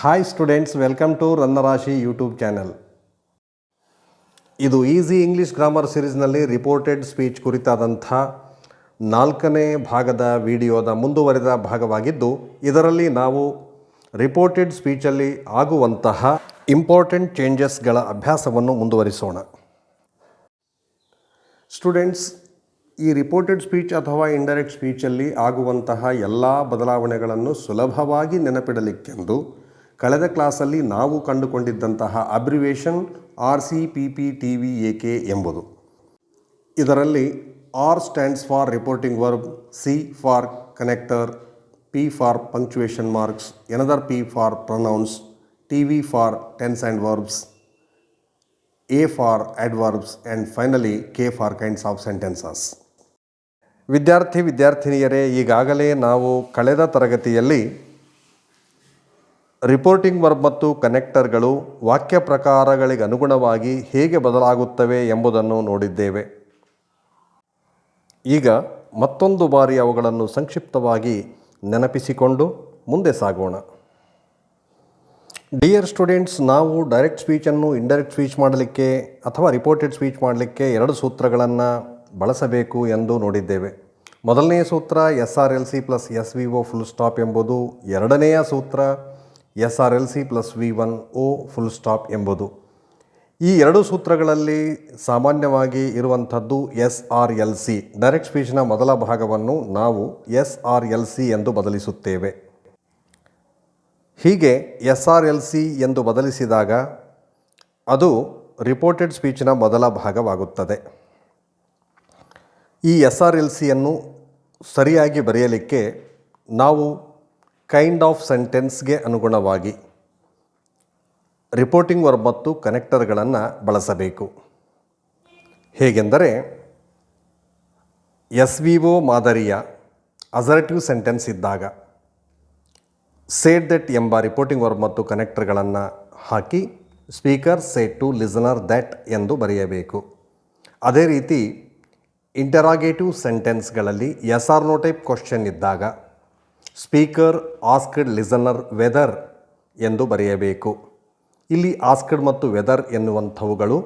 Hi students welcome to Rannarashi YouTube channel ಇದು easy English grammar ಸಿರೀಸ್ನಲ್ಲಿ reported speech ಕುರಿತಾದಂಥ ನಾಲ್ಕನೇ ಭಾಗದ ವಿಡಿಯೋದ ಮುಂದುವರೆದ ಭಾಗವಾಗಿದ್ದು, ಇದರಲ್ಲಿ ನಾವು ರಿಪೋರ್ಟೆಡ್ ಸ್ಪೀಚಲ್ಲಿ ಆಗುವಂತಹ ಇಂಪಾರ್ಟೆಂಟ್ ಚೇಂಜಸ್ಗಳ ಅಭ್ಯಾಸವನ್ನು ಮುಂದುವರಿಸೋಣ. ಸ್ಟೂಡೆಂಟ್ಸ್ ಈ ರಿಪೋರ್ಟೆಡ್ ಸ್ಪೀಚ್ ಅಥವಾ ಇಂಡೈರೆಕ್ಟ್ ಸ್ಪೀಚಲ್ಲಿ ಆಗುವಂತಹ ಎಲ್ಲ ಬದಲಾವಣೆಗಳನ್ನು ಸುಲಭವಾಗಿ ನೆನಪಿಡಲಿಕ್ಕೆಂದು ಕಳೆದ ಕ್ಲಾಸಲ್ಲಿ ನಾವು ಕಂಡುಕೊಂಡಿದ್ದಂತಹ abbreviation R C P P T V A K ಎಂಬುದು. ಇದರಲ್ಲಿ R stands for reporting verb, C for connector, P for punctuation marks, another P for pronouns, T V for tense and verbs, A for adverbs and finally K for kinds of sentences. ವಿದ್ಯಾರ್ಥಿ ವಿದ್ಯಾರ್ಥಿನಿಯರೇ, ಈಗಾಗಲೇ ನಾವು ಕಳೆದ ತರಗತಿಯಲ್ಲಿ reporting verb ಮತ್ತು ಕನೆಕ್ಟರ್ಗಳು ವಾಕ್ಯ ಪ್ರಕಾರಗಳಿಗೆ ಅನುಗುಣವಾಗಿ ಹೇಗೆ ಬದಲಾಗುತ್ತವೆ ಎಂಬುದನ್ನು ನೋಡಿದ್ದೇವೆ. ಈಗ ಮತ್ತೊಂದು ಬಾರಿ ಅವುಗಳನ್ನು ಸಂಕ್ಷಿಪ್ತವಾಗಿ ನೆನಪಿಸಿಕೊಂಡು ಮುಂದೆ ಸಾಗೋಣ. ಡಿಯರ್ ಸ್ಟೂಡೆಂಟ್ಸ್ ನಾವು ಡೈರೆಕ್ಟ್ ಸ್ಪೀಚನ್ನು ಇಂಡೈರೆಕ್ಟ್ ಸ್ಪೀಚ್ ಮಾಡಲಿಕ್ಕೆ ಅಥವಾ ರಿಪೋರ್ಟೆಡ್ ಸ್ಪೀಚ್ ಮಾಡಲಿಕ್ಕೆ ಎರಡು ಸೂತ್ರಗಳನ್ನು ಬಳಸಬೇಕು ಎಂದು ನೋಡಿದ್ದೇವೆ. ಮೊದಲನೆಯ ಸೂತ್ರ S R L C plus S V O full stop ಎಂಬುದು ಎರಡನೆಯ ಸೂತ್ರ. S R L C plus V one O full stop ಎಂಬುದು. ಈ ಎರಡು ಸೂತ್ರಗಳಲ್ಲಿ ಸಾಮಾನ್ಯವಾಗಿ ಇರುವಂಥದ್ದು S R L C direct ಸ್ಪೀಚ್ನ ಮೊದಲ ಭಾಗವನ್ನು ನಾವು ಎಸ್ ಆರ್ ಎಲ್ ಸಿ ಎಂದು ಬದಲಿಸುತ್ತೇವೆ. ಹೀಗೆ ಎಸ್ ಆರ್ ಎಲ್ ಸಿ ಎಂದು ಬದಲಿಸಿದಾಗ ಅದು ರಿಪೋರ್ಟೆಡ್ ಸ್ಪೀಚ್ನ ಮೊದಲ ಭಾಗವಾಗುತ್ತದೆ. ಈ ಎಸ್ ಆರ್ ಎಲ್ ಸಿಯನ್ನು ಸರಿಯಾಗಿ ಬರೆಯಲಿಕ್ಕೆ ನಾವು ಕೈಂಡ್ ಆಫ್ ಸೆಂಟೆನ್ಸ್ಗೆ ಅನುಗುಣವಾಗಿ ರಿಪೋರ್ಟಿಂಗ್ ವರ್ಬ್ ಮತ್ತು ಕನೆಕ್ಟರ್ಗಳನ್ನು ಬಳಸಬೇಕು. ಹೇಗೆಂದರೆ, ಎಸ್ ವಿ ಒ ಮಾದರಿಯ ಅಸರ್ಟಿವ್ ಸೆಂಟೆನ್ಸ್ ಇದ್ದಾಗ ಸೇಡ್ ದಟ್ ಎಂಬ ರಿಪೋರ್ಟಿಂಗ್ ವರ್ಬ್ ಮತ್ತು ಕನೆಕ್ಟರ್ಗಳನ್ನು ಹಾಕಿ speaker said to listener that ಎಂದು ಬರೆಯಬೇಕು. ಅದೇ ರೀತಿ interrogative ಸೆಂಟೆನ್ಸ್ಗಳಲ್ಲಿ yes or no type question ಇದ್ದಾಗ ಸ್ಪೀಕರ್ ಆಸ್ಕ್ಡ್ ಲಿಸನರ್ ವೆದರ್ ಎಂದು ಬರೆಯಬೇಕು. ಇಲ್ಲಿ ಆಸ್ಕ್ಡ್ ಮತ್ತು ವೆದರ್ ಎನ್ನುವಂಥವುಗಳು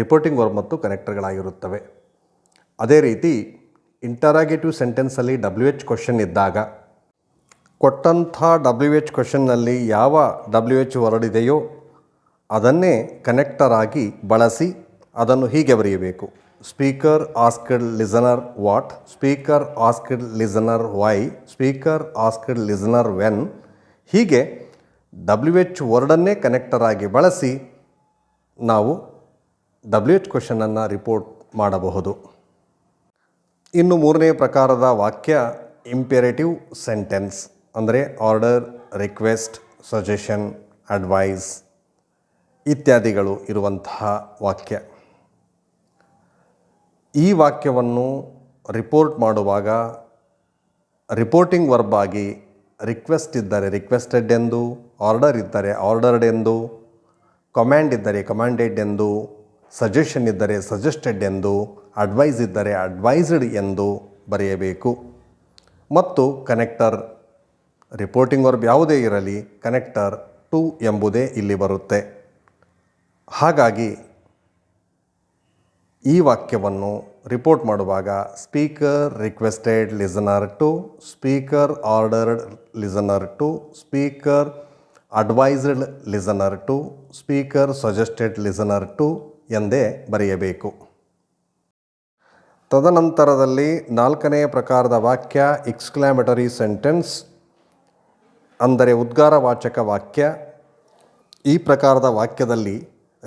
ರಿಪೋರ್ಟಿಂಗ್ ವರ್ಬ್ ಮತ್ತು ಕನೆಕ್ಟರ್ಗಳಾಗಿರುತ್ತವೆ. ಅದೇ ರೀತಿ ಇಂಟರಾಗೇಟಿವ್ ಸೆಂಟೆನ್ಸಲ್ಲಿ ಡಬ್ಲ್ಯೂ ಎಚ್ ಕ್ವಶನ್ ಇದ್ದಾಗ, ಕೊಟ್ಟಂಥ ಡಬ್ಲ್ಯೂ ಎಚ್ ಕ್ವಶನ್ನಲ್ಲಿ ಯಾವ ಡಬ್ಲ್ಯೂ ಎಚ್ ವರ್ಡ್ ಇದೆಯೋ ಅದನ್ನೇ ಕನೆಕ್ಟರ್ ಆಗಿ ಬಳಸಿ ಅದನ್ನು ಹೀಗೆ ಬರೆಯಬೇಕು. Speaker asked listener what speaker asked listener why speaker asked listener when ಹೀಗೆ ಡಬ್ಲ್ಯೂ ಎಚ್ ವರ್ಡನ್ನೇ ಕನೆಕ್ಟರ್ ಆಗಿ ಬಳಸಿ ನಾವು ಡಬ್ಲ್ಯೂ ಎಚ್ ಕ್ವಶನನ್ನು ರಿಪೋರ್ಟ್ ಮಾಡಬಹುದು. ಇನ್ನು ಮೂರನೇ ಪ್ರಕಾರದ ವಾಕ್ಯ ಇಂಪೆರೇಟಿವ್ ಸೆಂಟೆನ್ಸ್ ಅಂದರೆ ಆರ್ಡರ್ ರಿಕ್ವೆಸ್ಟ್ ಸಜೆಷನ್ ಅಡ್ವೈಸ್ ಇತ್ಯಾದಿಗಳು ಇರುವಂತಹ ವಾಕ್ಯ. ಈ ವಾಕ್ಯವನ್ನು ರಿಪೋರ್ಟ್ ಮಾಡುವಾಗ ರಿಪೋರ್ಟಿಂಗ್ ವರ್ಬ್ ಆಗಿ ರಿಕ್ವೆಸ್ಟ್ ಇದ್ದರೆ ರಿಕ್ವೆಸ್ಟೆಡ್ ಎಂದು ಆರ್ಡರ್ ಇದ್ದರೆ ಆರ್ಡರ್ಡ್ ಎಂದು ಕಮ್ಯಾಂಡ್ ಇದ್ದರೆ ಕಮಾಂಡೆಡ್ ಎಂದು ಸಜೆಷನ್ ಇದ್ದರೆ ಸಜೆಸ್ಟೆಡ್ ಎಂದು ಅಡ್ವೈಸ್ ಇದ್ದರೆ ಅಡ್ವೈಸ್ಡ್ ಎಂದು ಬರೆಯಬೇಕು. ಮತ್ತು ಕನೆಕ್ಟರ್ ರಿಪೋರ್ಟಿಂಗ್ ವರ್ಬ್ ಯಾವುದೇ ಇರಲಿ ಕನೆಕ್ಟರ್ ಟು ಎಂಬುದೇ ಇಲ್ಲಿ ಬರುತ್ತೆ. ಹಾಗಾಗಿ ಈ ವಾಕ್ಯವನ್ನು ರಿಪೋರ್ಟ್ ಮಾಡುವಾಗ speaker requested listener to speaker ordered listener to speaker advised listener to speaker suggested listener to ಎಂದೇ ಬರೆಯಬೇಕು. ತದನಂತರದಲ್ಲಿ ನಾಲ್ಕನೆಯ ಪ್ರಕಾರದ ವಾಕ್ಯ ಎಕ್ಸ್ಕ್ಲಾಮೆಟರಿ ಸೆಂಟೆನ್ಸ್ ಅಂದರೆ ಉದ್ಗಾರವಾಚಕ ವಾಕ್ಯ. ಈ ಪ್ರಕಾರದ ವಾಕ್ಯದಲ್ಲಿ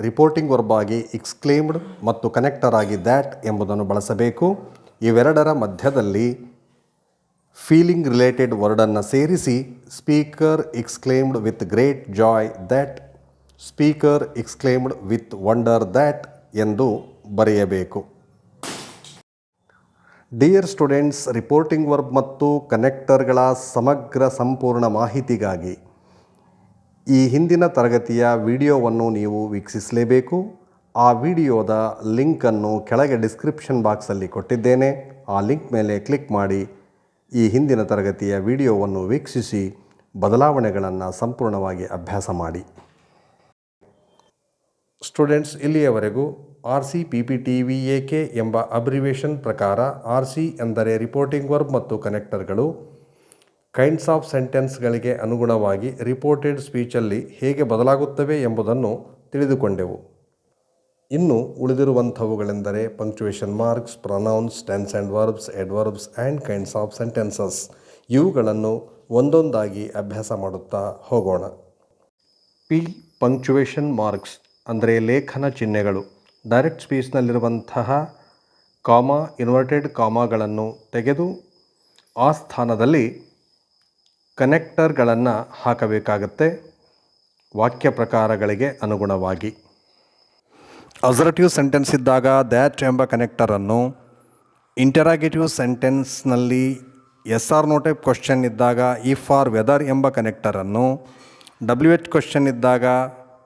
ರಿಪೋರ್ಟಿಂಗ್ ವರ್ಬ್ ಆಗಿ ಎಕ್ಸ್ಕ್ಲೇಮ್ಡ್ ಮತ್ತು ಕನೆಕ್ಟರ್ ಆಗಿ ದ್ಯಾಟ್ ಎಂಬುದನ್ನು ಬಳಸಬೇಕು. ಇವೆರಡರ ಮಧ್ಯದಲ್ಲಿ ಫೀಲಿಂಗ್ ರಿಲೇಟೆಡ್ ವರ್ಡನ್ನು ಸೇರಿಸಿ speaker exclaimed with great joy that speaker exclaimed with wonder that ಎಂದು ಬರೆಯಬೇಕು. ಡಿಯರ್ ಸ್ಟೂಡೆಂಟ್ಸ್ ರಿಪೋರ್ಟಿಂಗ್ ವರ್ಬ್ ಮತ್ತು ಕನೆಕ್ಟರ್ಗಳ ಸಮಗ್ರ ಸಂಪೂರ್ಣ ಮಾಹಿತಿಗಾಗಿ ಈ ಹಿಂದಿನ ತರಗತಿಯ ವಿಡಿಯೋವನ್ನು ನೀವು ವೀಕ್ಷಿಸಲೇಬೇಕು. ಆ ವಿಡಿಯೋದ ಲಿಂಕನ್ನು ಕೆಳಗೆ ಡಿಸ್ಕ್ರಿಪ್ಷನ್ ಬಾಕ್ಸಲ್ಲಿ ಕೊಟ್ಟಿದ್ದೇನೆ. ಆ ಲಿಂಕ್ ಮೇಲೆ ಕ್ಲಿಕ್ ಮಾಡಿ ಈ ಹಿಂದಿನ ತರಗತಿಯ ವಿಡಿಯೋವನ್ನು ವೀಕ್ಷಿಸಿ, ಬದಲಾವಣೆಗಳನ್ನು ಸಂಪೂರ್ಣವಾಗಿ ಅಭ್ಯಾಸ ಮಾಡಿ. ಸ್ಟೂಡೆಂಟ್ಸ್, ಇಲ್ಲಿಯವರೆಗೂ R C P P T V A K ಎಂಬ ಅಬ್ರಿವೇಷನ್ ಪ್ರಕಾರ ಆರ್ ಸಿ ಎಂದರೆ ರಿಪೋರ್ಟಿಂಗ್ ವರ್ಬ್ ಮತ್ತು ಕನೆಕ್ಟರ್ಗಳು ಕೈಂಡ್ಸ್ ಆಫ್ ಸೆಂಟೆನ್ಸ್ಗಳಿಗೆ ಅನುಗುಣವಾಗಿ ರಿಪೋರ್ಟೆಡ್ ಸ್ಪೀಚಲ್ಲಿ ಹೇಗೆ ಬದಲಾಗುತ್ತವೆ ಎಂಬುದನ್ನು ತಿಳಿದುಕೊಂಡೆವು. ಇನ್ನು ಉಳಿದಿರುವಂಥವುಗಳೆಂದರೆ punctuation marks pronouns tense and verbs adverbs and kinds of sentences ಇವುಗಳನ್ನು ಒಂದೊಂದಾಗಿ ಅಭ್ಯಾಸ ಮಾಡುತ್ತಾ ಹೋಗೋಣ. ಪಿ ಪಂಕ್ಚುವೇಷನ್ ಮಾರ್ಕ್ಸ್ ಅಂದರೆ ಲೇಖನ ಚಿಹ್ನೆಗಳು. ಡೈರೆಕ್ಟ್ ಸ್ಪೀಚ್ನಲ್ಲಿರುವಂತಹ ಕಾಮಾ ಇನ್ವರ್ಟೆಡ್ ಕಾಮಾಗಳನ್ನು ತೆಗೆದು ಆ ಸ್ಥಾನದಲ್ಲಿ ಕನೆಕ್ಟರ್ಗಳನ್ನು ಹಾಕಬೇಕಾಗತ್ತೆ. ವಾಕ್ಯ ಪ್ರಕಾರಗಳಿಗೆ ಅನುಗುಣವಾಗಿ. ಅಸರ್ಟಿವ್ ಸೆಂಟೆನ್ಸ್ ಇದ್ದಾಗ ದ್ಯಾಟ್ ಎಂಬ ಕನೆಕ್ಟರನ್ನು interrogative ಸೆಂಟೆನ್ಸ್ನಲ್ಲಿ yes or no type question ಇದ್ದಾಗ ಇಫ್ ಆರ್ ವೆದರ್ ಎಂಬ ಕನೆಕ್ಟರನ್ನು ಡಬ್ಲ್ಯೂ ಎಚ್ ಕ್ವಶನ್ ಇದ್ದಾಗ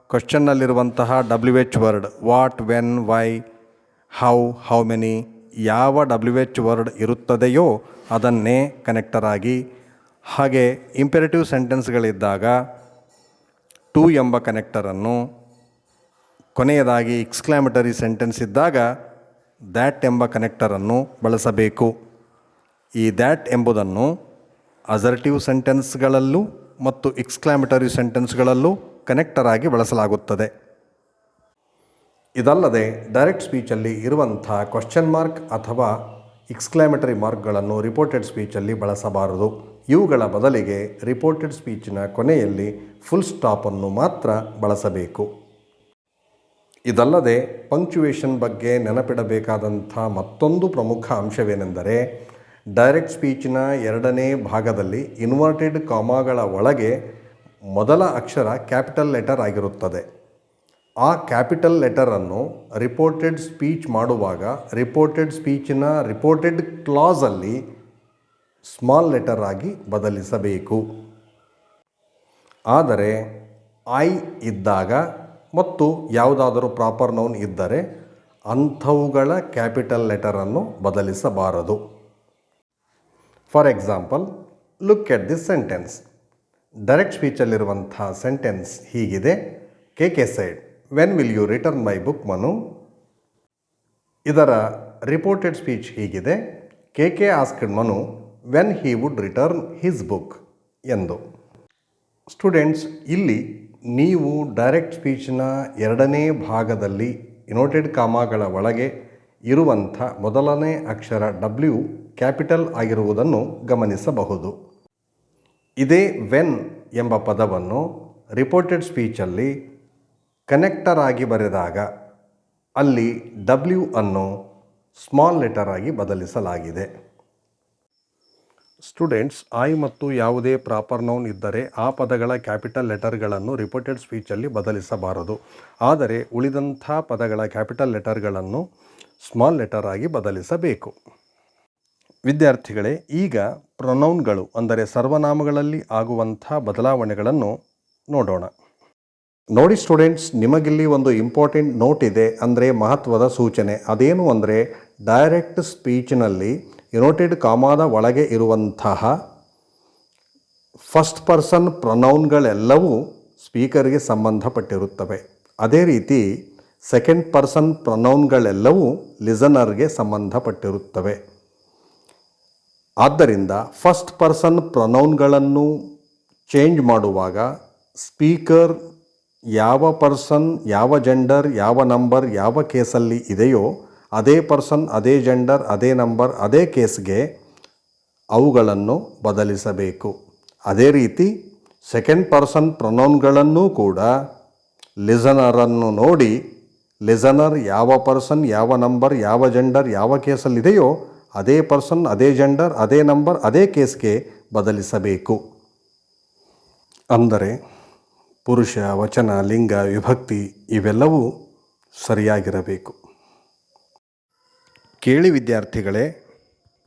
ಕ್ವಶನ್ನಲ್ಲಿರುವಂತಹ W H word what when why how how many ಯಾವ ಡಬ್ಲ್ಯೂ ಎಚ್ ವರ್ಡ್ ಇರುತ್ತದೆಯೋ ಅದನ್ನೇ ಕನೆಕ್ಟರ್ ಆಗಿ ಹಾಗೆ ಇಂಪೆರೇಟಿವ್ ಸೆಂಟೆನ್ಸ್ಗಳಿದ್ದಾಗ ಟು ಎಂಬ ಕನೆಕ್ಟರನ್ನು ಕೊನೆಯದಾಗಿ ಎಕ್ಸ್ಕ್ಲಾಮೆಟರಿ ಸೆಂಟೆನ್ಸ್ ಇದ್ದಾಗ ದ್ಯಾಟ್ ಎಂಬ ಕನೆಕ್ಟರನ್ನು ಬಳಸಬೇಕು. ಈ ದ್ಯಾಟ್ ಎಂಬುದನ್ನು ಅಸರ್ಟಿವ್ ಸೆಂಟೆನ್ಸ್ಗಳಲ್ಲೂ ಮತ್ತು ಎಕ್ಸ್ಕ್ಲಾಮೆಟರಿ ಸೆಂಟೆನ್ಸ್ಗಳಲ್ಲೂ ಕನೆಕ್ಟರ್ ಆಗಿ ಬಳಸಲಾಗುತ್ತದೆ. ಇದಲ್ಲದೆ ಡೈರೆಕ್ಟ್ ಸ್ಪೀಚಲ್ಲಿ ಇರುವಂಥ ಕ್ವಶನ್ ಮಾರ್ಕ್ ಅಥವಾ ಎಕ್ಸ್ಕ್ಲಾಮೆಟರಿ ಮಾರ್ಕ್ಗಳನ್ನು ರಿಪೋರ್ಟೆಡ್ ಸ್ಪೀಚಲ್ಲಿ ಬಳಸಬಾರದು. ಇವುಗಳ ಬದಲಿಗೆ ರಿಪೋರ್ಟೆಡ್ ಸ್ಪೀಚಿನ ಕೊನೆಯಲ್ಲಿ ಫುಲ್ ಸ್ಟಾಪನ್ನು ಮಾತ್ರ ಬಳಸಬೇಕು. ಇದಲ್ಲದೆ ಪಂಕ್ಚುವೇಷನ್ ಬಗ್ಗೆ ನೆನಪಿಡಬೇಕಾದಂಥ ಮತ್ತೊಂದು ಪ್ರಮುಖ ಅಂಶವೇನೆಂದರೆ ಡೈರೆಕ್ಟ್ ಸ್ಪೀಚಿನ ಎರಡನೇ ಭಾಗದಲ್ಲಿ ಇನ್ವರ್ಟೆಡ್ ಕಾಮಾಗಳ ಒಳಗೆ ಮೊದಲ ಅಕ್ಷರ ಕ್ಯಾಪಿಟಲ್ ಲೆಟರ್ ಆಗಿರುತ್ತದೆ. ಆ ಕ್ಯಾಪಿಟಲ್ ಲೆಟರನ್ನು ರಿಪೋರ್ಟೆಡ್ ಸ್ಪೀಚ್ ಮಾಡುವಾಗ ರಿಪೋರ್ಟೆಡ್ ಸ್ಪೀಚಿನ ರಿಪೋರ್ಟೆಡ್ ಕ್ಲಾಸಲ್ಲಿ ಸ್ಮಾಲ್ ಲೆಟರ್ ಆಗಿ ಬದಲಿಸಬೇಕು. ಆದರೆ, ಐ ಇದ್ದಾಗ ಮತ್ತು ಯಾವುದಾದರೂ ಪ್ರಾಪರ್ ನೌನ್ ಇದ್ದರೆ ಅಂಥವುಗಳ ಕ್ಯಾಪಿಟಲ್ ಲೆಟರನ್ನು ಬದಲಿಸಬಾರದು. For example, look at this sentence. Direct ಸ್ಪೀಚಲ್ಲಿರುವಂಥ sentence ಹೀಗಿದೆ. K K said when will you return my book Manu? ಇದರ ರಿಪೋರ್ಟೆಡ್ ಸ್ಪೀಚ್ ಹೀಗಿದೆ. K K asked Manu when he would return his book ಎಂದು. Students ಇಲ್ಲಿ ನೀವು direct ಸ್ಪೀಚ್ನ ಎರಡನೇ ಭಾಗದಲ್ಲಿ ಯುನೋಟೆಡ್ ಕಾಮಾಗಳ ಒಳಗೆ ಇರುವಂಥ ಮೊದಲನೇ ಅಕ್ಷರ ಡಬ್ಲ್ಯೂ ಕ್ಯಾಪಿಟಲ್ ಆಗಿರುವುದನ್ನು ಗಮನಿಸಬಹುದು. ಇದೇ ವೆನ್ ಎಂಬ ಪದವನ್ನು ರಿಪೋರ್ಟೆಡ್ ಸ್ಪೀಚಲ್ಲಿ ಕನೆಕ್ಟರ್ ಆಗಿ ಬರೆದಾಗ ಅಲ್ಲಿ ಡಬ್ಲ್ಯೂ ಅನ್ನು ಸ್ಮಾಲ್ ಲೆಟರ್ ಆಗಿ ಬದಲಿಸಲಾಗಿದೆ. ಸ್ಟೂಡೆಂಟ್ಸ್ ಐ ಮತ್ತು ಯಾವುದೇ ಪ್ರಾಪರ್ ನೌನ್ ಇದ್ದರೆ ಆ ಪದಗಳ ಕ್ಯಾಪಿಟಲ್ ಲೆಟರ್ಗಳನ್ನು ರಿಪೋರ್ಟೆಡ್ ಸ್ಪೀಚಲ್ಲಿ ಬದಲಿಸಬಾರದು. ಆದರೆ ಉಳಿದಂಥ ಪದಗಳ ಕ್ಯಾಪಿಟಲ್ ಲೆಟರ್ಗಳನ್ನು ಸ್ಮಾಲ್ ಲೆಟರ್ ಆಗಿ ಬದಲಿಸಬೇಕು. ವಿದ್ಯಾರ್ಥಿಗಳೇ, ಈಗ ಪ್ರೊನೌನ್ಗಳು ಅಂದರೆ ಸರ್ವನಾಮಗಳಲ್ಲಿ ಆಗುವಂಥ ಬದಲಾವಣೆಗಳನ್ನು ನೋಡೋಣ. ನೋಡಿ ಸ್ಟೂಡೆಂಟ್ಸ್, ನಿಮಗಿಲ್ಲಿ ಒಂದು ಇಂಪಾರ್ಟೆಂಟ್ ನೋಟ್ ಇದೆ, ಅಂದರೆ ಮಹತ್ವದ ಸೂಚನೆ. ಅದೇನು ಅಂದರೆ, ಡೈರೆಕ್ಟ್ ಸ್ಪೀಚ್ನಲ್ಲಿ ಯುನೋಟೆಡ್ ಕಾಮಾದ ಒಳಗೆ ಇರುವಂತಹ ಫಸ್ಟ್ ಪರ್ಸನ್ ಪ್ರೊನೌನ್ಗಳೆಲ್ಲವೂ ಸ್ಪೀಕರ್ಗೆ ಸಂಬಂಧಪಟ್ಟಿರುತ್ತವೆ. ಅದೇ ರೀತಿ ಸೆಕೆಂಡ್ ಪರ್ಸನ್ ಪ್ರೊನೌನ್ಗಳೆಲ್ಲವೂ ಲಿಸನರ್ಗೆ ಸಂಬಂಧಪಟ್ಟಿರುತ್ತವೆ. ಆದ್ದರಿಂದ ಫಸ್ಟ್ ಪರ್ಸನ್ ಪ್ರೊನೌನ್ಗಳನ್ನು ಚೇಂಜ್ ಮಾಡುವಾಗ ಸ್ಪೀಕರ್ ಯಾವ ಪರ್ಸನ್, ಯಾವ ಜೆಂಡರ್, ಯಾವ ನಂಬರ್, ಯಾವ ಕೇಸಲ್ಲಿ ಇದೆಯೋ ಅದೇ ಪರ್ಸನ್, ಅದೇ ಜೆಂಡರ್, ಅದೇ ನಂಬರ್, ಅದೇ ಕೇಸ್ಗೆ ಅವುಗಳನ್ನು ಬದಲಿಸಬೇಕು. ಅದೇ ರೀತಿ ಸೆಕೆಂಡ್ ಪರ್ಸನ್ ಪ್ರೊನೌನ್ಗಳನ್ನೂ ಕೂಡ ಲಿಸನರನ್ನು ನೋಡಿ ಲಿಸನರ್ ಯಾವ ಪರ್ಸನ್, ಯಾವ ನಂಬರ್, ಯಾವ ಜೆಂಡರ್, ಯಾವ ಕೇಸಲ್ಲಿದೆಯೋ ಅದೇ ಪರ್ಸನ್, ಅದೇ ಜೆಂಡರ್, ಅದೇ ನಂಬರ್, ಅದೇ ಕೇಸ್ಗೆ ಬದಲಿಸಬೇಕು. ಅಂದರೆ ಪುರುಷ, ವಚನ, ಲಿಂಗ, ವಿಭಕ್ತಿ ಇವೆಲ್ಲವೂ ಸರಿಯಾಗಿರಬೇಕು. ಕೇಳಿ ವಿದ್ಯಾರ್ಥಿಗಳೇ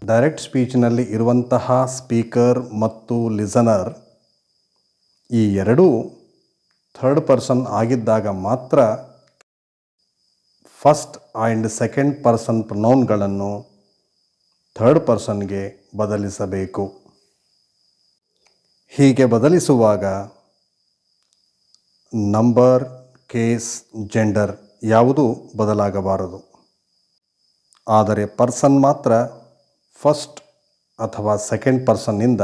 ಡೈರೆಕ್ಟ್ ಸ್ಪೀಚ್ನಲ್ಲಿ ಇರುವಂತಹ ಸ್ಪೀಕರ್ ಮತ್ತು ಲಿಸನರ್ ಈ ಎರಡೂ ಥರ್ಡ್ ಪರ್ಸನ್ ಆಗಿದ್ದಾಗ ಮಾತ್ರ ಫಸ್ಟ್ ಆ್ಯಂಡ್ ಸೆಕೆಂಡ್ ಪರ್ಸನ್ ಪ್ರೊನೌನ್ಗಳನ್ನು ಥರ್ಡ್ ಪರ್ಸನ್ಗೆ ಬದಲಿಸಬೇಕು. ಹೀಗೆ ಬದಲಿಸುವಾಗ ನಂಬರ್ ಕೇಸ್ ಜೆಂಡರ್ ಯಾವುದೂ ಬದಲಾಗಬಾರದು. ಆದರೆ ಪರ್ಸನ್ ಮಾತ್ರ ಫಸ್ಟ್ ಅಥವಾ ಸೆಕೆಂಡ್ ಪರ್ಸನ್ನಿಂದ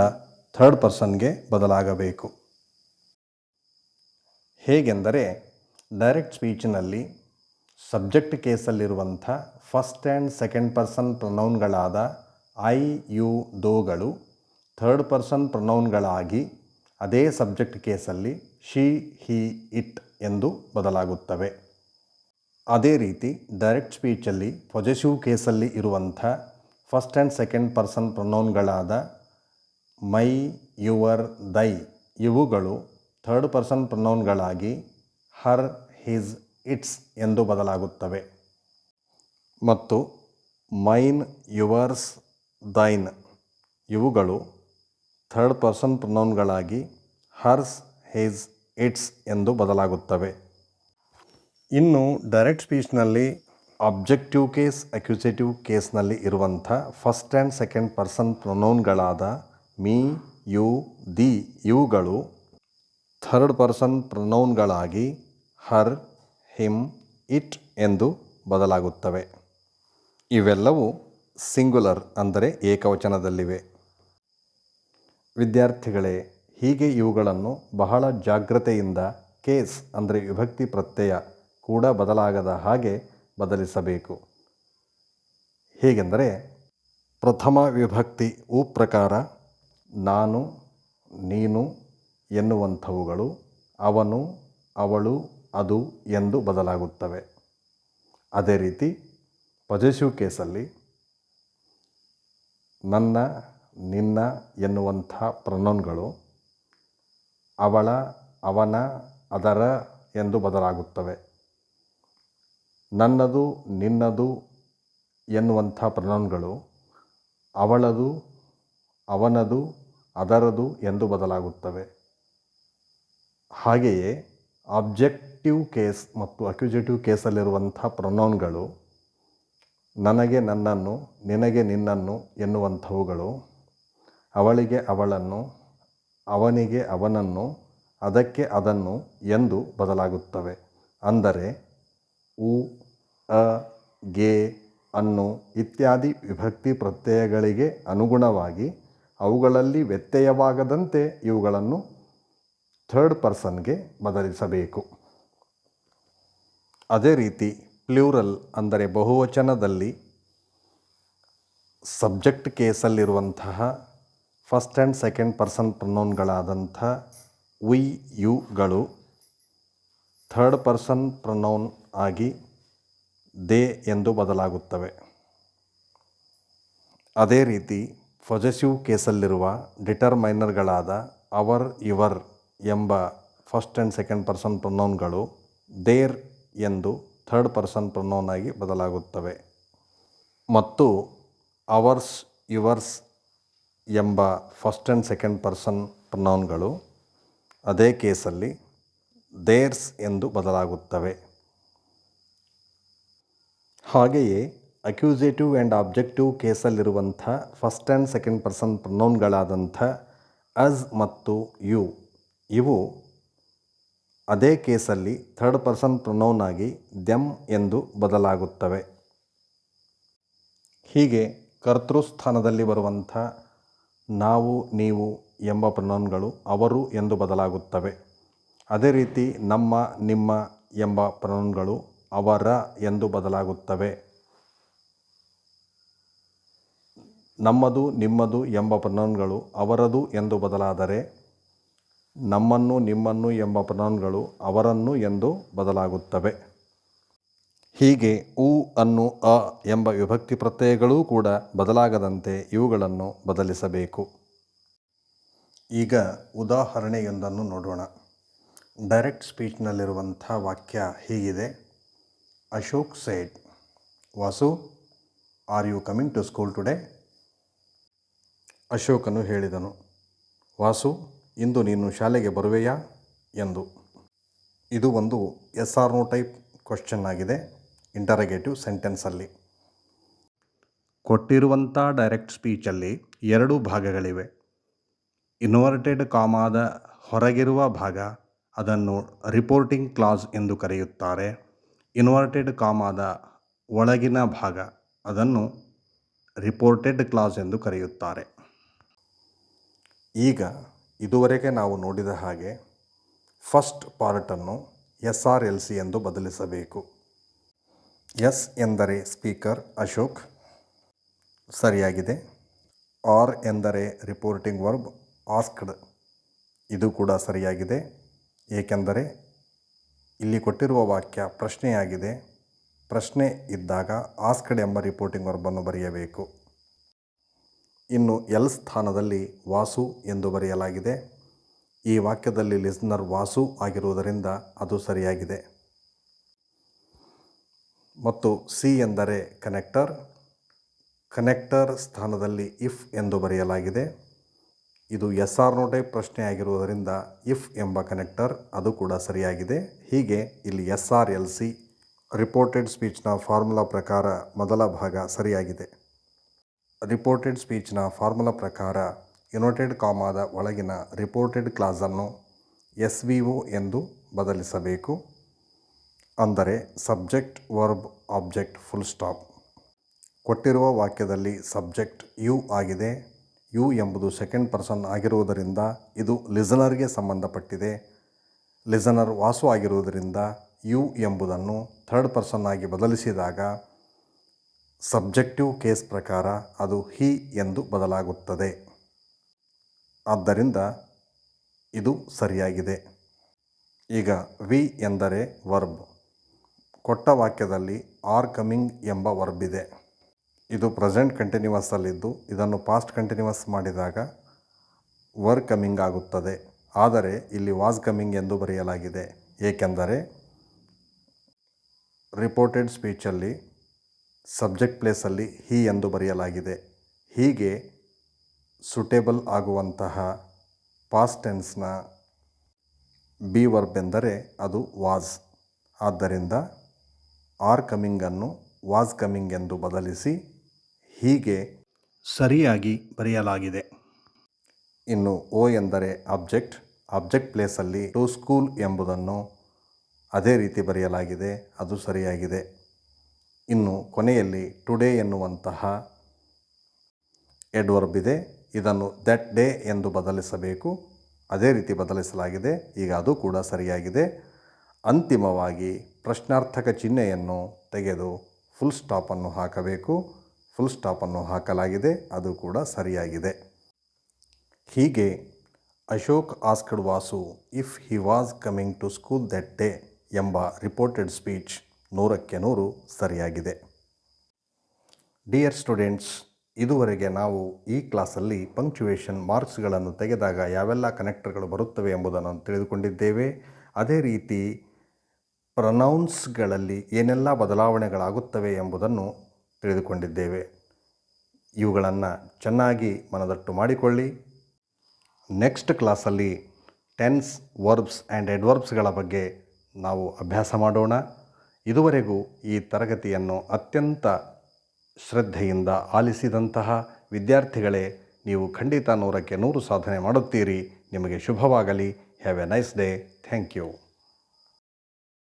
ಥರ್ಡ್ ಪರ್ಸನ್ಗೆ ಬದಲಾಗಬೇಕು. ಹೇಗೆಂದರೆ ಡೈರೆಕ್ಟ್ ಸ್ಪೀಚಿನಲ್ಲಿ ಸಬ್ಜೆಕ್ಟ್ ಕೇಸಲ್ಲಿರುವಂಥ ಫಸ್ಟ್ ಆ್ಯಂಡ್ ಸೆಕೆಂಡ್ ಪರ್ಸನ್ ಪ್ರೊನೌನ್ಗಳಾದ ಐ, ಯು, ದೋಗಳು ಥರ್ಡ್ ಪರ್ಸನ್ ಪ್ರೊನೌನ್ಗಳಾಗಿ ಅದೇ ಸಬ್ಜೆಕ್ಟ್ ಕೇಸಲ್ಲಿ ಶಿ, ಹಿ, ಇಟ್ ಎಂದು ಬದಲಾಗುತ್ತವೆ. ಅದೇ ರೀತಿ ಡೈರೆಕ್ಟ್ ಸ್ಪೀಚಲ್ಲಿ ಪೊಜೆಸಿವ್ ಕೇಸಲ್ಲಿ ಇರುವಂಥ ಫಸ್ಟ್ ಆ್ಯಂಡ್ ಸೆಕೆಂಡ್ ಪರ್ಸನ್ ಪ್ರೊನೌನ್ಗಳಾದ ಮೈ, ಯುವರ್, ದೈ ಇವುಗಳು ಥರ್ಡ್ ಪರ್ಸನ್ ಪ್ರೊನೌನ್ಗಳಾಗಿ ಹರ್ ಹಿಸ್ ಇಟ್ಸ್ ಎಂದು ಬದಲಾಗುತ್ತವೆ. ಮತ್ತು ಮೈನ್ ಯುವರ್ಸ್ ದೈನ್ ಇವುಗಳು ಥರ್ಡ್ ಪರ್ಸನ್ ಪ್ರೊನೌನ್ಗಳಾಗಿ ಹರ್ಸ್ ಹಿಸ್ ಇಟ್ಸ್ ಎಂದು ಬದಲಾಗುತ್ತವೆ. ಇನ್ನು ಡೈರೆಕ್ಟ್ ಸ್ಪೀಚ್ನಲ್ಲಿ ಅಬ್ಜೆಕ್ಟಿವ್ ಕೇಸ್ ಅಕ್ಯೂಸೇಟಿವ್ ಕೇಸ್ನಲ್ಲಿ ಇರುವಂಥ ಫಸ್ಟ್ ಆ್ಯಂಡ್ ಸೆಕೆಂಡ್ ಪರ್ಸನ್ ಪ್ರೊನೌನ್ಗಳಾದ ಮೀ ಯು ದಿ ಇವುಗಳು ಥರ್ಡ್ ಪರ್ಸನ್ ಪ್ರೊನೌನ್ಗಳಾಗಿ ಹರ್ ಹಿಮ್ ಇಟ್ ಎಂದು ಬದಲಾಗುತ್ತವೆ. ಇವೆಲ್ಲವೂ ಸಿಂಗುಲರ್ ಅಂದರೆ ಏಕವಚನದಲ್ಲಿವೆ. ವಿದ್ಯಾರ್ಥಿಗಳೇ, ಹೀಗೆ ಇವುಗಳನ್ನು ಬಹಳ ಜಾಗ್ರತೆಯಿಂದ ಕೇಸ್ ಅಂದರೆ ವಿಭಕ್ತಿ ಪ್ರತ್ಯಯ ಕೂಡ ಬದಲಾಗದ ಹಾಗೆ ಬದಲಿಸಬೇಕು. ಹೇಗೆಂದರೆ ಪ್ರಥಮ ವಿಭಕ್ತಿ ಉ ಪ್ರಕಾರ ನಾನು, ನೀನು ಎನ್ನುವಂಥವುಗಳು ಅವನು, ಅವಳು, ಅದು ಎಂದು ಬದಲಾಗುತ್ತವೆ. ಅದೇ ರೀತಿ ಪೊಜೆಸಿವ್ ಕೇಸಲ್ಲಿ ನನ್ನ, ನಿನ್ನ ಎನ್ನುವಂಥ ಪ್ರನೌನ್ಗಳು ಅವಳ, ಅವನ, ಅದರ ಎಂದು ಬದಲಾಗುತ್ತವೆ. ನನ್ನದು, ನಿನ್ನದು ಎನ್ನುವಂಥ ಪ್ರೊನೌನ್ಗಳು ಅವಳದು, ಅವನದು, ಅದರದು ಎಂದು ಬದಲಾಗುತ್ತವೆ. ಹಾಗೆಯೇ ಆಬ್ಜೆಕ್ಟಿವ್ ಕೇಸ್ ಮತ್ತು ಅಕ್ಯುಜೇಟಿವ್ ಕೇಸಲ್ಲಿರುವಂಥ ಪ್ರೊನೌನ್ಗಳು ನನಗೆ ನನ್ನನ್ನು, ನಿನಗೆ ನಿನ್ನನ್ನು ಎನ್ನುವಂಥವುಗಳು, ಅವಳಿಗೆ ಅವಳನ್ನು, ಅವನಿಗೆ ಅವನನ್ನು, ಅದಕ್ಕೆ ಅದನ್ನು ಎಂದು ಬದಲಾಗುತ್ತವೆ. ಅಂದರೆ ಉ, ಅ, ಗೆ ಅನ್ನು ಇತ್ಯಾದಿ ವಿಭಕ್ತಿ ಪ್ರತ್ಯಯಗಳಿಗೆ ಅನುಗುಣವಾಗಿ ಅವುಗಳಲ್ಲಿ ವ್ಯತ್ಯಯವಾಗದಂತೆ ಇವುಗಳನ್ನು ಥರ್ಡ್ ಪರ್ಸನ್ಗೆ ಬದಲಿಸಬೇಕು. ಅದೇ ರೀತಿ ಪ್ಲ್ಯೂರಲ್ ಅಂದರೆ ಬಹುವಚನದಲ್ಲಿ ಸಬ್ಜೆಕ್ಟ್ ಕೇಸಲ್ಲಿರುವಂತಹ ಫಸ್ಟ್ ಆ್ಯಂಡ್ ಸೆಕೆಂಡ್ ಪರ್ಸನ್ ಪ್ರೊನೌನ್ಗಳಾದಂಥ ವಿ ಯುಗಳು ಥರ್ಡ್ ಪರ್ಸನ್ ಪ್ರೊನೌನ್ ಆಗಿ ದೇ ಎಂದು ಬದಲಾಗುತ್ತವೆ. ಅದೇ ರೀತಿ ಪೊಜೆಸಿವ್ ಕೇಸಲ್ಲಿರುವ ಡಿಟರ್ಮೈನರ್ಗಳಾದ ಅವರ್ ಯುವರ್ ಎಂಬ ಫಸ್ಟ್ ಆ್ಯಂಡ್ ಸೆಕೆಂಡ್ ಪರ್ಸನ್ ಪ್ರೊನೌನ್ಗಳು ದೇರ್ ಎಂದು ಥರ್ಡ್ ಪರ್ಸನ್ ಪ್ರೊನೌನ್ ಆಗಿ ಬದಲಾಗುತ್ತವೆ. ಮತ್ತು ಅವರ್ಸ್ ಯುವರ್ಸ್ ಎಂಬ ಫಸ್ಟ್ ಆ್ಯಂಡ್ ಸೆಕೆಂಡ್ ಪರ್ಸನ್ ಪ್ರೊನೌನ್ಗಳು ಅದೇ ಕೇಸಲ್ಲಿ ದೇರ್ಸ್ ಎಂದು ಬದಲಾಗುತ್ತವೆ. ಹಾಗೆಯೇ ಅಕ್ಯೂಸೇಟಿವ್ ಆ್ಯಂಡ್ ಆಬ್ಜೆಕ್ಟಿವ್ ಕೇಸಲ್ಲಿರುವಂಥ ಫಸ್ಟ್ ಆ್ಯಂಡ್ ಸೆಕೆಂಡ್ ಪರ್ಸನ್ ಪ್ರೊನೌನ್ಗಳಾದಂಥ ಅಸ್ ಮತ್ತು ಯು, ಇವು ಅದೇ ಕೇಸಲ್ಲಿ ಥರ್ಡ್ ಪರ್ಸನ್ ಪ್ರೊನೌನ್ ಆಗಿ ದೆಮ್ ಎಂದು ಬದಲಾಗುತ್ತವೆ. ಹೀಗೆ ಕರ್ತೃಸ್ಥಾನದಲ್ಲಿ ಬರುವಂಥ ನಾವು, ನೀವು ಎಂಬ ಪ್ರೊನೌನ್ಗಳು ಅವರು ಎಂದು ಬದಲಾಗುತ್ತವೆ. ಅದೇ ರೀತಿ ನಮ್ಮ, ನಿಮ್ಮ ಎಂಬ ಪ್ರೊನೌನ್ಗಳು ಅವರ ಎಂದು ಬದಲಾಗುತ್ತವೆ. ನಮ್ಮದು, ನಿಮ್ಮದು ಎಂಬ ಪ್ರನೌನ್ಗಳು ಅವರದು ಎಂದು ಬದಲಾದರೆ ನಮ್ಮನ್ನು, ನಿಮ್ಮನ್ನು ಎಂಬ ಪ್ರನೌನ್ಗಳು ಅವರನ್ನು ಎಂದು ಬದಲಾಗುತ್ತವೆ. ಹೀಗೆ ಉ ಅನ್ನು ಅ ಎಂಬ ವಿಭಕ್ತಿ ಪ್ರತ್ಯಯಗಳೂ ಕೂಡ ಬದಲಾಗದಂತೆ ಇವುಗಳನ್ನು ಬದಲಿಸಬೇಕು. ಈಗ ಉದಾಹರಣೆಯೊಂದನ್ನು ನೋಡೋಣ. ಡೈರೆಕ್ಟ್ ಸ್ಪೀಚ್ನಲ್ಲಿರುವಂಥ ವಾಕ್ಯ ಹೀಗಿದೆ. Ashok said Vasu are you coming to school today ಅಶೋಕನು ಹೇಳಿದನು ವಾಸು ಇಂದು ನೀನು ಶಾಲೆಗೆ ಬರುವೆಯಾ? ಎಂದು. ಇದು ಒಂದು yes or no type question ಆಗಿದೆ, ಇಂಟರಗೇಟಿವ್ ಸೆಂಟೆನ್ಸಲ್ಲಿ ಕೊಟ್ಟಿರುವಂಥ ಡೈರೆಕ್ಟ್ ಸ್ಪೀಚಲ್ಲಿ ಎರಡು ಭಾಗಗಳಿವೆ. ಇನ್ವರ್ಟೆಡ್ ಕಾಮಾದ ಹೊರಗಿರುವ ಭಾಗ, ಅದನ್ನು ರಿಪೋರ್ಟಿಂಗ್ ಕ್ಲಾಸ್ ಎಂದು ಕರೆಯುತ್ತಾರೆ. ಇನ್ವರ್ಟೆಡ್ ಕಾಮಾದ ಒಳಗಿನ ಭಾಗ ಅದನ್ನು ರಿಪೋರ್ಟೆಡ್ ಕ್ಲಾಸ್ ಎಂದು ಕರೆಯುತ್ತಾರೆ. ಈಗ ಇದುವರೆಗೆ ನಾವು ನೋಡಿದ ಹಾಗೆ ಫಸ್ಟ್ ಪಾರ್ಟನ್ನು ಎಸ್ ಆರ್ ಎಲ್ ಸಿ ಎಂದು ಬದಲಿಸಬೇಕು. ಎಸ್ ಎಂದರೆ ಸ್ಪೀಕರ್ ಅಶೋಕ್. ಸರಿಯಾಗಿದೆ. ಆರ್ ಎಂದರೆ ರಿಪೋರ್ಟಿಂಗ್ ವರ್ಬ್ ಆಸ್ಕ್ಡ್ ಇದು ಕೂಡ ಸರಿಯಾಗಿದೆ. ಏಕೆಂದರೆ ಇಲ್ಲಿ ಕೊಟ್ಟಿರುವ ವಾಕ್ಯ ಪ್ರಶ್ನೆಯಾಗಿದೆ. ಪ್ರಶ್ನೆ ಇದ್ದಾಗ ಆಸ್ಕಡ್ ಎಂಬ ರಿಪೋರ್ಟಿಂಗ್ ವರ್ಬನ್ನು ಬರೆಯಬೇಕು. ಇನ್ನು ಎಲ್ ಸ್ಥಾನದಲ್ಲಿ ವಾಸು ಎಂದು ಬರೆಯಲಾಗಿದೆ. ಈ ವಾಕ್ಯದಲ್ಲಿ ಲಿಸ್ನರ್ ವಾಸು ಆಗಿರುವುದರಿಂದ ಅದು ಸರಿಯಾಗಿದೆ. ಮತ್ತು ಸಿ ಎಂದರೆ ಕನೆಕ್ಟರ್. ಕನೆಕ್ಟರ್ ಸ್ಥಾನದಲ್ಲಿ ಇಫ್ ಎಂದು ಬರೆಯಲಾಗಿದೆ. ಇದು ಎಸ್ ಆರ್ ನೋ ಟೈಪ್ ಪ್ರಶ್ನೆ ಆಗಿರುವುದರಿಂದ ಇಫ್ ಎಂಬ ಕನೆಕ್ಟರ್ ಅದು ಕೂಡ ಸರಿಯಾಗಿದೆ. ಹೀಗೆ ಇಲ್ಲಿ S R L C reported ಸ್ಪೀಚ್ನ formula ಪ್ರಕಾರ ಮೊದಲ ಭಾಗ ಸರಿಯಾಗಿದೆ. ರಿಪೋರ್ಟೆಡ್ ಸ್ಪೀಚ್ನ ಫಾರ್ಮುಲಾ ಪ್ರಕಾರ ಯುನೈಟೆಡ್ ಕಾಮಾದ ಒಳಗಿನ ರಿಪೋರ್ಟೆಡ್ ಕ್ಲಾಸನ್ನು ಎಸ್ ವಿ ಒ ಎಂದು ಬದಲಿಸಬೇಕು. ಅಂದರೆ subject verb object full stop ಕೊಟ್ಟಿರುವ ವಾಕ್ಯದಲ್ಲಿ ಸಬ್ಜೆಕ್ಟ್ ಯು ಆಗಿದೆ. ಯು ಎಂಬುದು ಸೆಕೆಂಡ್ ಪರ್ಸನ್ ಆಗಿರುವುದರಿಂದ ಇದು ಲಿಸನರ್ಗೆ ಸಂಬಂಧಪಟ್ಟಿದೆ. ಲಿಸನರ್ ವಾಸು ಆಗಿರುವುದರಿಂದ ಯು ಎಂಬುದನ್ನು ಥರ್ಡ್ ಪರ್ಸನ್ ಆಗಿ ಬದಲಿಸಿದಾಗ ಸಬ್ಜೆಕ್ಟಿವ್ ಕೇಸ್ ಪ್ರಕಾರ ಅದು ಹಿ ಎಂದು ಬದಲಾಗುತ್ತದೆ. ಆದ್ದರಿಂದ ಇದು ಸರಿಯಾಗಿದೆ. ಈಗ ವಿ ಎಂದರೆ ವರ್ಬ್ ಕೊಟ್ಟ ವಾಕ್ಯದಲ್ಲಿ ಆರ್ ಕಮಿಂಗ್ ಎಂಬ ವರ್ಬ್ ಇದೆ. ಇದು ಪ್ರೆಸೆಂಟ್ ಕಂಟಿನ್ಯೂವಸ್ ಅಲ್ಲಿದ್ದು, ಇದನ್ನು ಪಾಸ್ಟ್ ಕಂಟಿನ್ಯೂವಸ್ ಮಾಡಿದಾಗ ವರ್ ಕಮಿಂಗ್ ಆಗುತ್ತದೆ. ಆದರೆ ಇಲ್ಲಿ ವಾಸ್ ಕಮಿಂಗ್ ಎಂದು ಬರೆಯಲಾಗಿದೆ. ಏಕೆಂದರೆ ರಿಪೋರ್ಟೆಡ್ ಸ್ಪೀಚಲ್ಲಿ ಸಬ್ಜೆಕ್ಟ್ ಪ್ಲೇಸಲ್ಲಿ ಹೀ ಎಂದು ಬರೆಯಲಾಗಿದೆ. ಹೀಗೆ ಸುಟೇಬಲ್ ಆಗುವಂತಹ ಪಾಸ್ಟ್ ಟೆನ್ಸ್ನ ಬಿ ವರ್ಬ್ ಎಂದರೆ ಅದು ವಾಸ್ ಆದ್ದರಿಂದ ಆರ್ ಕಮಿಂಗನ್ನು ವಾಸ್ ಕಮಿಂಗ್ ಎಂದು ಬದಲಿಸಿ ಹೀಗೆ ಸರಿಯಾಗಿ ಬರೆಯಲಾಗಿದೆ. ಇನ್ನು ಓ ಎಂದರೆ ಆಬ್ಜೆಕ್ಟ್. ಆಬ್ಜೆಕ್ಟ್ ಪ್ಲೇಸಲ್ಲಿ ಟು ಸ್ಕೂಲ್ ಎಂಬುದನ್ನು ಅದೇ ರೀತಿ ಬರೆಯಲಾಗಿದೆ. ಅದು ಸರಿಯಾಗಿದೆ. ಇನ್ನು ಕೊನೆಯಲ್ಲಿ ಟುಡೇ ಎನ್ನುವಂತಹ ಎಡ್ವರ್ಬ್ ಇದೆ. ಇದನ್ನು ದಟ್ ಡೇ ಎಂದು ಬದಲಿಸಬೇಕು. ಅದೇ ರೀತಿ ಬದಲಿಸಲಾಗಿದೆ. ಈಗ ಅದು ಕೂಡ ಸರಿಯಾಗಿದೆ. ಅಂತಿಮವಾಗಿ ಪ್ರಶ್ನಾರ್ಥಕ ಚಿಹ್ನೆಯನ್ನು ತೆಗೆದು ಫುಲ್ ಸ್ಟಾಪನ್ನು ಹಾಕಬೇಕು. ಫುಲ್ ಸ್ಟಾಪನ್ನು ಹಾಕಲಾಗಿದೆ, ಅದು ಕೂಡ ಸರಿಯಾಗಿದೆ. ಹೀಗೆ Ashok asked Vasu if he was coming to school that day ಎಂಬ ರಿಪೋರ್ಟೆಡ್ ಸ್ಪೀಚ್ ನೂರಕ್ಕೆ ನೂರು ಸರಿಯಾಗಿದೆ. ಡಿಯರ್ ಸ್ಟೂಡೆಂಟ್ಸ್ ಇದುವರೆಗೆ ನಾವು ಈ ಕ್ಲಾಸಲ್ಲಿ ಪಂಕ್ಚುವೇಷನ್ ಮಾರ್ಕ್ಸ್ಗಳನ್ನು ತೆಗೆದಾಗ ಯಾವೆಲ್ಲ ಕನೆಕ್ಟರ್ಗಳು ಬರುತ್ತವೆ ಎಂಬುದನ್ನು ತಿಳಿದುಕೊಂಡಿದ್ದೇವೆ. ಅದೇ ರೀತಿ ಪ್ರನೌನ್ಸ್ಗಳಲ್ಲಿ ಏನೆಲ್ಲ ಬದಲಾವಣೆಗಳಾಗುತ್ತವೆ ಎಂಬುದನ್ನು ತಿಳಿದುಕೊಂಡಿದ್ದೇವೆ. ಇವುಗಳನ್ನು ಚೆನ್ನಾಗಿ ಮನದಟ್ಟು ಮಾಡಿಕೊಳ್ಳಿ. ನೆಕ್ಸ್ಟ್ ಕ್ಲಾಸಲ್ಲಿ ಟೆನ್ಸ್, ವರ್ಬ್ಸ್ ಆ್ಯಂಡ್ ಎಡ್ವರ್ಬ್ಸ್ಗಳ ಬಗ್ಗೆ ನಾವು ಅಭ್ಯಾಸ ಮಾಡೋಣ. ಇದುವರೆಗೂ ಈ ತರಗತಿಯನ್ನು ಅತ್ಯಂತ ಶ್ರದ್ಧೆಯಿಂದ ಆಲಿಸಿದಂತಹ ವಿದ್ಯಾರ್ಥಿಗಳೇ, ನೀವು ಖಂಡಿತ ನೂರಕ್ಕೆ ನೂರು ಸಾಧನೆ ಮಾಡುತ್ತೀರಿ. ನಿಮಗೆ ಶುಭವಾಗಲಿ. Have a nice day thank you